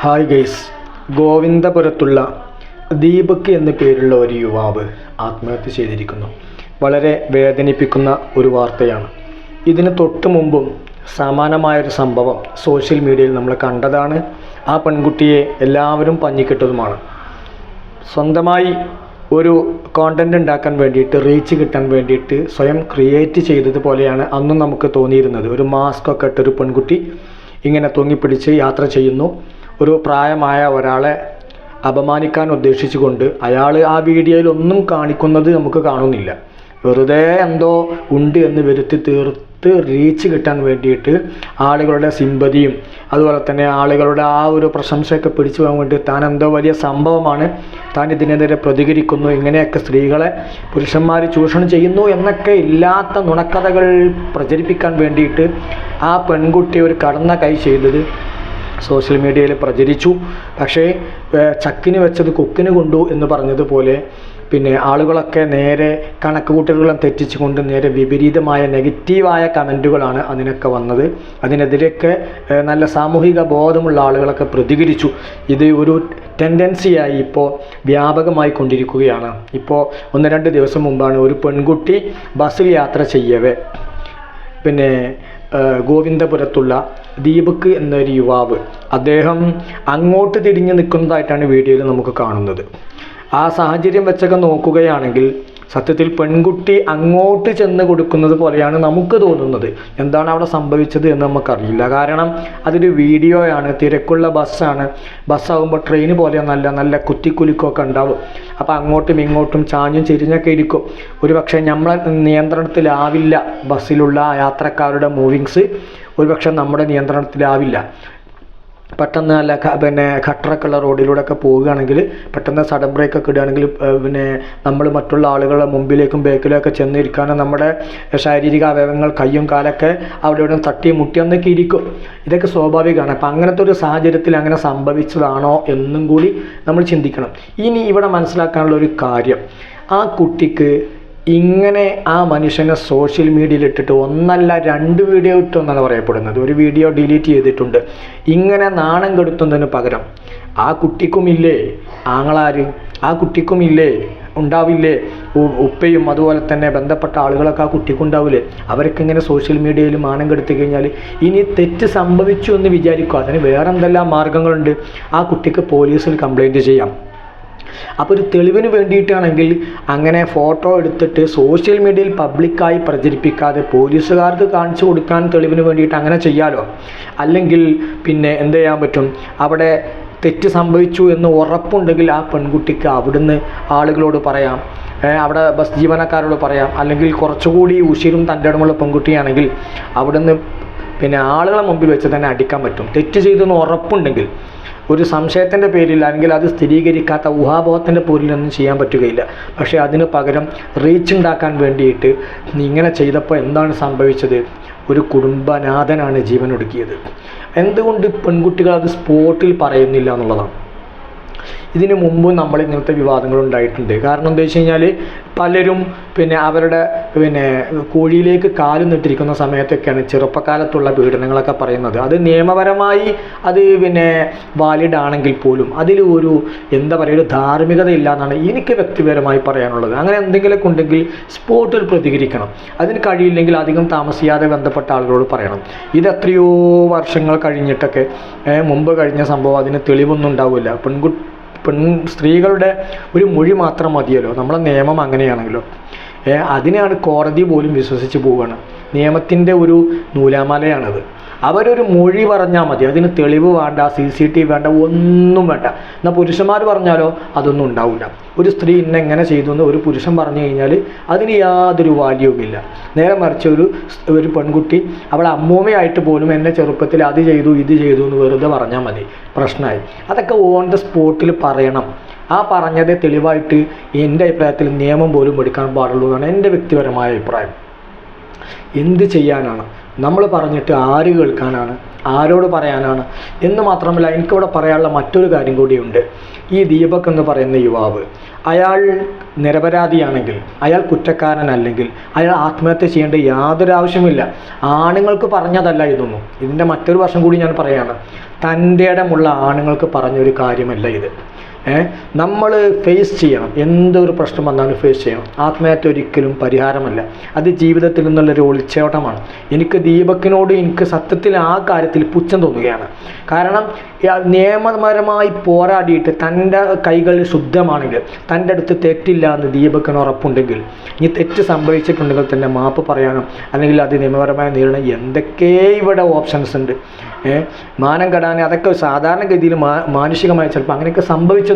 Hi guys ഗോവിന്ദപുരത്തുള്ള Deepak എന്ന പേരുള്ള ഒരു യുവാവ് ആത്മഹത്യ ചെയ്തിരിക്കുന്നു. വളരെ വേദനിപ്പിക്കുന്ന ഒരു വാർത്തയാണ്. ഇതിന് തൊട്ട് മുമ്പും സമാനമായൊരു സംഭവം സോഷ്യൽ മീഡിയയിൽ നമ്മൾ കണ്ടതാണ്. ആ പെൺകുട്ടിയെ എല്ലാവരും പഞ്ഞിക്കിട്ടതുമാണ്. സ്വന്തമായി ഒരു കോണ്ടന്റ് ഉണ്ടാക്കാൻ വേണ്ടിയിട്ട് റീച്ച് കിട്ടാൻ വേണ്ടിയിട്ട് സ്വയം ക്രിയേറ്റ് ചെയ്തതുപോലെയാണ് അന്നും നമുക്ക് തോന്നിയിരുന്നത്. ഒരു മാസ്ക് ഒക്കെ ഇട്ടൊരു പെൺകുട്ടി ഇങ്ങനെ തൂങ്ങിപ്പിടിച്ച് യാത്ര ചെയ്യുന്നു. ഒരു പ്രായമായ ഒരാളെ അപമാനിക്കാൻ ഉദ്ദേശിച്ചുകൊണ്ട് അയാൾ ആ വീഡിയോയിൽ ഒന്നും കാണിക്കുന്നത് നമുക്ക് കാണുന്നില്ല. വെറുതെ എന്തോ ഉണ്ട് എന്ന് വരുത്തി തീർത്ത് റീച്ച് കിട്ടാൻ വേണ്ടിയിട്ട് ആളുകളുടെ സിമ്പതിയും അതുപോലെ തന്നെ ആളുകളുടെ ആ ഒരു പ്രശംസയൊക്കെ പിടിച്ചു പോകാൻ വേണ്ടി താൻ എന്തോ വലിയ സംഭവമാണ് താൻ ഇതിനെതിരെ പ്രതികരിക്കുന്നു. ഇങ്ങനെയൊക്കെ സ്ത്രീകളെ പുരുഷന്മാർ ചൂഷണം ചെയ്യുന്നു എന്നൊക്കെ ഇല്ലാത്ത നുണക്കഥകൾ പ്രചരിപ്പിക്കാൻ വേണ്ടിയിട്ട് ആ പെൺകുട്ടി ഒരു കടന്ന കൈ ചെയ്തത് സോഷ്യൽ മീഡിയയിൽ പ്രചരിച്ചു. പക്ഷേ ചക്കിന് വെച്ചത് കൊക്കിന് കൊണ്ടു എന്ന് പറഞ്ഞതുപോലെ പിന്നെ ആളുകളൊക്കെ നേരെ കണക്ക് കൂട്ടലുകളും തെറ്റിച്ചുകൊണ്ട് നേരെ വിപരീതമായ നെഗറ്റീവായ കമന്റുകളാണ് അതിനൊക്കെ വന്നത്. അതിനെതിരെയൊക്കെ നല്ല സാമൂഹിക ബോധമുള്ള ആളുകളൊക്കെ പ്രതികരിച്ചു. ഇത് ഒരു ടെൻഡൻസിയായി ഇപ്പോൾ വ്യാപകമായി കൊണ്ടിരിക്കുകയാണ്. ഇപ്പോൾ ഒന്ന് രണ്ട് ദിവസം മുമ്പാണ് ഒരു പെൺകുട്ടി ബസ്സിൽ യാത്ര ചെയ്യവേ. പിന്നെ ഗോവിന്ദപുരത്തുള്ള ദീപക് എന്നൊരു യുവാവ് അദ്ദേഹം അങ്ങോട്ട് തിരിഞ്ഞ് നിൽക്കുന്നതായിട്ടാണ് വീഡിയോയിൽ നമുക്ക് കാണുന്നത്. ആ സാഹചര്യം വെച്ചൊക്കെ നോക്കുകയാണെങ്കിൽ സത്യത്തിൽ പെൺകുട്ടി അങ്ങോട്ട് ചെന്ന് കൊടുക്കുന്നത് പോലെയാണ് നമുക്ക് തോന്നുന്നത്. എന്താണ് അവിടെ സംഭവിച്ചത് എന്ന് നമുക്കറിയില്ല. കാരണം അതൊരു വീഡിയോയാണ്. തിരക്കുള്ള ബസ്സാണ്. ബസ്സാകുമ്പോൾ ട്രെയിൻ പോലെയൊന്നല്ല നല്ല കുത്തിക്കുലുക്കൊക്കെ ഉണ്ടാവും. അപ്പോൾ അങ്ങോട്ടും ഇങ്ങോട്ടും ചാഞ്ഞും ചെരിഞ്ഞൊക്കെ ഇരിക്കും. ഒരു പക്ഷേ നമ്മളെ നിയന്ത്രണത്തിലാവില്ല ബസ്സിലുള്ള യാത്രക്കാരുടെ മൂവിങ്സ്. ഒരുപക്ഷെ നമ്മുടെ നിയന്ത്രണത്തിലാവില്ല. പെട്ടെന്ന് നല്ല പിന്നെ ഖട്ടറൊക്കെയുള്ള റോഡിലൂടെ ഒക്കെ പോവുകയാണെങ്കിൽ പെട്ടെന്ന് സഡൻ ബ്രേക്ക് ഒക്കെ ഇടുകയാണെങ്കിൽ പിന്നെ നമ്മൾ മറ്റുള്ള ആളുകളുടെ മുമ്പിലേക്കും ബേക്കിലും ഒക്കെ ചെന്ന് ഇരിക്കാനും നമ്മുടെ ശാരീരിക അവയവങ്ങൾ കയ്യും കാലൊക്കെ അവിടെ ഇവിടെ തട്ടി മുട്ടി എന്നൊക്കെ ഇരിക്കും ഇതൊക്കെ സ്വാഭാവികമാണ്. അപ്പം അങ്ങനത്തെ ഒരു സാഹചര്യത്തിൽ അങ്ങനെ സംഭവിച്ചതാണോ എന്നും കൂടി നമ്മൾ ചിന്തിക്കണം. ഇനി ഇവിടെ മനസ്സിലാക്കാനുള്ള ഒരു കാര്യം. ആ കുട്ടിക്ക് ഇങ്ങനെ ആ മനുഷ്യനെ സോഷ്യൽ മീഡിയയിൽ ഇട്ടിട്ട് ഒന്നല്ല രണ്ട് വീഡിയോ ഇട്ടു എന്നാണ് പറയപ്പെടുന്നത്. ഒരു വീഡിയോ ഡിലീറ്റ് ചെയ്തിട്ടുണ്ട്. ഇങ്ങനെ നാണം കെടുത്തുന്നതിന് പകരം ആ കുട്ടിക്കുമില്ലേ ആങ്ങളാര് ആ കുട്ടിക്കുമില്ലേ ഉണ്ടാവില്ലേ ഉപ്പയും അതുപോലെ തന്നെ ബന്ധപ്പെട്ട ആളുകളൊക്കെ ആ കുട്ടിക്കുണ്ടാവില്ലേ അവരൊക്കെ ഇങ്ങനെ സോഷ്യൽ മീഡിയയിൽ മാനം കെടുത്തി കഴിഞ്ഞാൽ ഇനി തെറ്റ് സംഭവിച്ചു എന്ന് വിചാരിക്കുക അതിന് വേറെന്തെല്ലാം മാർഗങ്ങളുണ്ട്? ആ കുട്ടിക്ക് പോലീസിൽ കംപ്ലൈന്റ് ചെയ്യാം. അപ്പോൾ ഒരു തെളിവിന് വേണ്ടിയിട്ടാണെങ്കിൽ അങ്ങനെ ഫോട്ടോ എടുത്തിട്ട് സോഷ്യൽ മീഡിയയിൽ പബ്ലിക്കായി പ്രചരിപ്പിക്കാതെ പോലീസുകാർക്ക് കാണിച്ചു കൊടുക്കാൻ തെളിവിന് വേണ്ടിയിട്ട് അങ്ങനെ ചെയ്യാലോ? അല്ലെങ്കിൽ പിന്നെ എന്ത് ചെയ്യാൻ പറ്റും? അവിടെ തെറ്റ് സംഭവിച്ചു എന്ന് ഉറപ്പുണ്ടെങ്കിൽ ആ പെൺകുട്ടിക്ക് അവിടുന്ന് ആളുകളോട് പറയാം. അവിടെ ബസ് ജീവനക്കാരോട് പറയാം. അല്ലെങ്കിൽ കുറച്ചുകൂടി ഉശിരും തന്റെ ഇടമുള്ള പെൺകുട്ടിയാണെങ്കിൽ അവിടുന്ന് പിന്നെ ആളുകളെ മുമ്പിൽ വെച്ച് തന്നെ അടിക്കാൻ പറ്റും. തെറ്റ് ചെയ്തെന്ന് ഉറപ്പുണ്ടെങ്കിൽ ഒരു സംശയത്തിന്റെ പേരിൽ അല്ലെങ്കിൽ അത് സ്ഥിരീകരിക്കാത്ത ഊഹാബോധത്തിന്റെ പേരിലൊന്നും ചെയ്യാൻ പറ്റുകയില്ല. പക്ഷേ അതിന് പകരം റീച്ച് ഉണ്ടാക്കാൻ വേണ്ടിയിട്ട് ഇങ്ങനെ ചെയ്തപ്പോൾ എന്താണ് സംഭവിച്ചത്? ഒരു കുടുംബനാഥനാണ് ജീവനൊടുക്കിയത്. എന്തുകൊണ്ട് പെൺകുട്ടികൾ അത് സ്പോട്ടിൽ പറയുന്നില്ല എന്നുള്ളതാണ്. ഇതിനു മുമ്പും നമ്മൾ ഇങ്ങനത്തെ വിവാദങ്ങൾ ഉണ്ടായിട്ടുണ്ട്. കാരണം എന്താ വെച്ച് കഴിഞ്ഞാൽ പലരും പിന്നെ അവരുടെ പിന്നെ കുഴിയിലേക്ക് കാൽ നിട്ടിരിക്കുന്ന സമയത്തൊക്കെയാണ് ചെറുപ്പക്കാലത്തുള്ള പീഡനങ്ങളൊക്കെ പറയുന്നത്. അത് നിയമപരമായി അത് പിന്നെ വാലിഡ് ആണെങ്കിൽ പോലും അതിൽ ഒരു എന്താ പറയുക ഒരു ധാർമ്മികത ഇല്ല എന്നാണ് എനിക്ക് വ്യക്തിപരമായി പറയാനുള്ളത്. അങ്ങനെ എന്തെങ്കിലുമൊക്കെ ഉണ്ടെങ്കിൽ സ്പോട്ടിൽ പ്രതികരിക്കണം. അതിന് കഴിയില്ലെങ്കിൽ അധികം താമസിയാതെ ബന്ധപ്പെട്ട ആളുകളോട് പറയണം. ഇത് എത്രയോ വർഷങ്ങൾ കഴിഞ്ഞിട്ടൊക്കെ മുമ്പ് കഴിഞ്ഞ സംഭവം അതിന് തെളിവൊന്നും ഉണ്ടാവില്ല. പെൺകു പെൺ സ്ത്രീകളുടെ ഒരു മൊഴി മാത്രം മതിയല്ലോ. നമ്മളെ നിയമം അങ്ങനെയാണല്ലോ അതിനെയാണ് കോടതി പോലും വിശ്വസിച്ച് പോവുകയാണ്. നിയമത്തിന്റെ ഒരു നൂലാമാലയാണത്. അവരൊരു മൊഴി പറഞ്ഞാൽ മതി. അതിന് തെളിവ് വേണ്ട സി സി ടി വേണ്ട ഒന്നും വേണ്ട. എന്നാൽ പുരുഷന്മാർ പറഞ്ഞാലോ അതൊന്നും ഉണ്ടാവില്ല ഒരു സ്ത്രീ ഇന്ന എങ്ങനെ ചെയ്തു എന്ന് ഒരു പുരുഷൻ പറഞ്ഞു കഴിഞ്ഞാൽ അതിന് യാതൊരു വാല്യവുമില്ല. നേരെ മറിച്ച് ഒരു ഒരു പെൺകുട്ടി അവൾ അമ്മൂമ്മയായിട്ട് പോലും എന്നെ ചെറുപ്പത്തിൽ അത് ചെയ്തു ഇത് ചെയ്തു എന്ന് വെറുതെ പറഞ്ഞാൽ മതി. പ്രശ്നമായി അതൊക്കെ ഓൺ ദ സ്പോട്ടിൽ പറയണം. ആ പറഞ്ഞതേ തെളിവായിട്ട് എന്റെ അഭിപ്രായത്തിൽ നിയമം പോലും എടുക്കാൻ പാടുള്ളൂ എന്നാണ് എന്റെ വ്യക്തിപരമായ അഭിപ്രായം. എന്ത് ചെയ്യാനാണ്? നമ്മൾ പറഞ്ഞിട്ട് ആര് കേൾക്കാനാണ്? ആരോട് പറയാനാണ്? എന്ന് മാത്രമല്ല എനിക്കിവിടെ പറയാനുള്ള മറ്റൊരു കാര്യം കൂടിയുണ്ട്. ഈ ദീപക് എന്ന് പറയുന്ന യുവാവ് അയാൾ നിരപരാധിയാണെങ്കിൽ അയാൾ കുറ്റക്കാരനല്ലെങ്കിൽ അയാൾ ആത്മഹത്യ ചെയ്യേണ്ട യാതൊരു ആവശ്യമില്ല ആണുങ്ങൾക്ക് പറഞ്ഞതല്ല ഇതൊന്നും. ഇതിന്റെ മറ്റൊരു വർഷം കൂടി ഞാൻ പറയാണ്. തന്റെ ഇടമുള്ള ആണുങ്ങൾക്ക് പറഞ്ഞൊരു കാര്യമല്ല ഇത്. നമ്മൾ ഫേസ് ചെയ്യണം. എന്തൊരു പ്രശ്നം വന്നാലും ഫേസ് ചെയ്യണം. ആത്മഹത്യ ഒരിക്കലും പരിഹാരമല്ല. അത് ജീവിതത്തിൽ നിന്നുള്ളൊരു ഒളിച്ചോട്ടമാണ് എനിക്ക് ദീപക്കിനോട് എനിക്ക് സത്യത്തിൽ ആ കാര്യത്തിൽ പുച്ഛം തോന്നുകയാണ്. കാരണം നിയമപരമായി പോരാടിയിട്ട് തന്റെ കൈകൾ ശുദ്ധമാണെങ്കിൽ തന്റെ അടുത്ത് തെറ്റില്ല എന്ന് ദീപക്കിന് ഉറപ്പുണ്ടെങ്കിൽ ഇനി തെറ്റ് സംഭവിച്ചിട്ടുണ്ടെങ്കിൽ തന്നെ മാപ്പ് പറയാനും അല്ലെങ്കിൽ അത് നിയമപരമായി നേരിടണം എന്തൊക്കെ ഇവിടെ ഓപ്ഷൻസ് ഉണ്ട്. മാനം കെടാൻ അതൊക്കെ സാധാരണഗതിയിൽ മാനുഷികമായി ചിലപ്പോൾ അങ്ങനെയൊക്കെ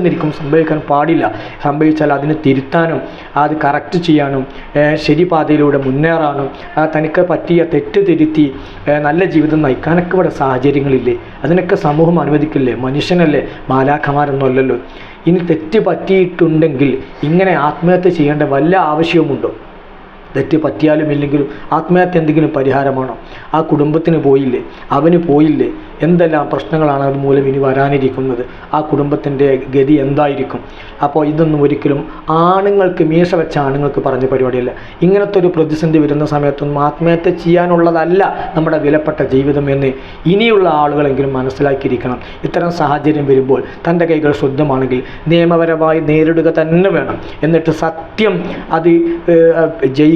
സംഭവിച്ചെന്നിരിക്കും സംഭവിക്കാൻ പാടില്ല. സംഭവിച്ചാൽ അതിനെ തിരുത്താനും അത് കറക്റ്റ് ചെയ്യാനും ശരി പാതയിലൂടെ മുന്നേറാനും തനിക്ക് പറ്റിയ തെറ്റ് തിരുത്തി നല്ല ജീവിതം നയിക്കാനൊക്കെ ഇവിടെ സാഹചര്യങ്ങളില്ലേ? അതിനൊക്കെ സമൂഹം അനുവദിക്കില്ലേ? മനുഷ്യനല്ലേ? മാലാഖമാരൊന്നും അല്ലല്ലോ ഇനി തെറ്റ് പറ്റിയിട്ടുണ്ടെങ്കിൽ ഇങ്ങനെ ആത്മഹത്യ ചെയ്യേണ്ട വല്ല ആവശ്യവുമുണ്ടോ? തെറ്റ് പറ്റിയാലും ഇല്ലെങ്കിലും ആത്മഹത്യ എന്തെങ്കിലും പരിഹാരമാണോ? ആ കുടുംബത്തിന് പോയില്ലേ? അവന് പോയില്ലേ? എന്തെല്ലാം പ്രശ്നങ്ങളാണ് അതുമൂലം ഇനി വരാനിരിക്കുന്നത്? ആ കുടുംബത്തിന്റെ ഗതി എന്തായിരിക്കും? അപ്പോൾ ഇതൊന്നും ഒരിക്കലും ആണുങ്ങൾക്ക് മീശ വെച്ച ആണുങ്ങൾക്ക് പറഞ്ഞ പരിപാടിയല്ല. ഇങ്ങനത്തെ ഒരു പ്രതിസന്ധി വരുന്ന സമയത്തൊന്നും ആത്മഹത്യ ചെയ്യാനുള്ളതല്ല നമ്മുടെ വിലപ്പെട്ട ജീവിതം എന്ന് ഇനിയുള്ള ആളുകളെങ്കിലും മനസ്സിലാക്കിയിരിക്കണം. ഇത്തരം സാഹചര്യം വരുമ്പോൾ തന്റെ കൈകൾ ശുദ്ധമാണെങ്കിൽ നിയമപരമായി നേരിടുക തന്നെ വേണം. എന്നിട്ട് സത്യം അത് ഏഹ്,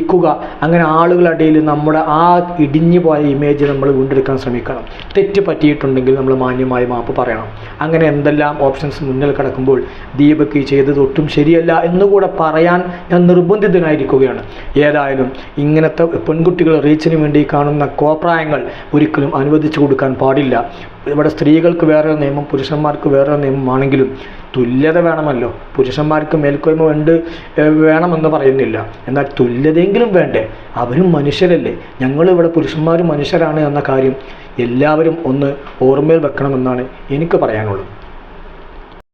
ജയിക്കുക അങ്ങനെ ആളുകളുടെ നമ്മുടെ ആ ഇടിഞ്ഞു പോയ ഇമേജ് നമ്മൾ വീണ്ടെടുക്കാൻ ശ്രമിക്കണം. തെറ്റ് പറ്റിയിട്ടുണ്ടെങ്കിൽ നമ്മൾ മാന്യമായി മാപ്പ് പറയണം. അങ്ങനെ എന്തെല്ലാം ഓപ്ഷൻസ് മുന്നിൽ കിടക്കുമ്പോൾ ദീപക് ഈ ചെയ്തത് ഒട്ടും ശരിയല്ല എന്നുകൂടെ പറയാൻ ഞാൻ നിർബന്ധിതനായിരിക്കുകയാണ്. ഏതായാലും ഇങ്ങനത്തെ പെൺകുട്ടികൾ റീച്ചിന് വേണ്ടി കാണുന്ന കോപ്രായങ്ങൾ ഒരിക്കലും അനുവദിച്ചു കൊടുക്കാൻ പാടില്ല. ഇവിടെ സ്ത്രീകൾക്ക് വേറൊരു നിയമം പുരുഷന്മാർക്ക് വേറൊരു നിയമമാണെങ്കിലും തുല്യത വേണമല്ലോ. പുരുഷന്മാർക്ക് മേൽക്കോയ്മ ഉണ്ട് വേണമെന്ന് പറയുന്നില്ല. എന്നാൽ തുല്യതയെങ്കിലും വേണ്ടേ? അവരും മനുഷ്യരല്ലേ. ഞങ്ങളിവിടെ പുരുഷന്മാരും മനുഷ്യരാണ് എന്ന കാര്യം എല്ലാവരും ഒന്ന് ഓർമ്മയിൽ വെക്കണമെന്നാണ് എനിക്ക് പറയാനുള്ളത്.